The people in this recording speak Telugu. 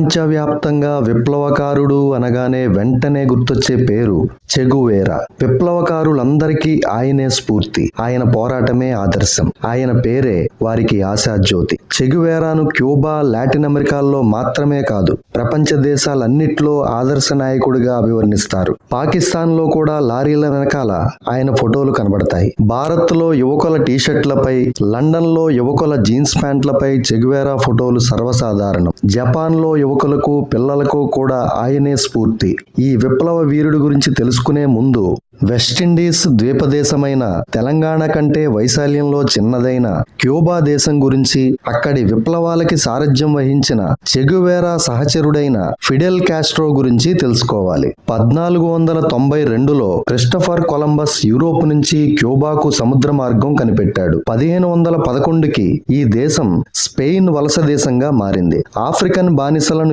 ప్రపంచవ్యాప్తంగా విప్లవకారుడు అనగానే వెంటనే గుర్తొచ్చే పేరు చెగువేరా. విప్లవకారులందరికీ ఆయనే స్ఫూర్తి. ఆయన పోరాటమే ఆదర్శం. ఆయన పేరే వారికి ఆశాజ్యోతి. చెగువేరాను క్యూబా లాటిన్ అమెరికాల్లో మాత్రమే కాదు ప్రపంచ దేశాలన్నిట్లో ఆదర్శ నాయకుడిగా అభివర్ణిస్తారు. పాకిస్తాన్లో కూడా లారీల వెనకాల ఆయన ఫోటోలు కనబడతాయి. భారత్లో యువకుల టీషర్ట్లపై లండన్లో యువకుల జీన్స్ ప్యాంట్లపై చెగువేరా ఫోటోలు సర్వసాధారణం. జపాన్లో యువకులకు పిల్లలకు కూడా ఆయనే స్ఫూర్తి. ఈ విప్లవ వీరుడి గురించి తెలుసుకునే ముందు వెస్టిండీస్ ద్వీపదేశమైన తెలంగాణ కంటే వైశాల్యంలో చిన్నదైన క్యూబా దేశం గురించి అక్కడి విప్లవాలకి సారథ్యం వహించిన చెగువేరా సహచరుడైన ఫిడెల్ కాస్ట్రో గురించి తెలుసుకోవాలి. పద్నాలుగు వందల తొంభై రెండులో క్రిస్టఫర్ కొలంబస్ యూరోప్ నుంచి క్యూబాకు సముద్ర మార్గం కనిపెట్టాడు. పదిహేను వందల పదకొండుకి ఈ దేశం స్పెయిన్ వలస దేశంగా మారింది. ఆఫ్రికన్ బానిసలను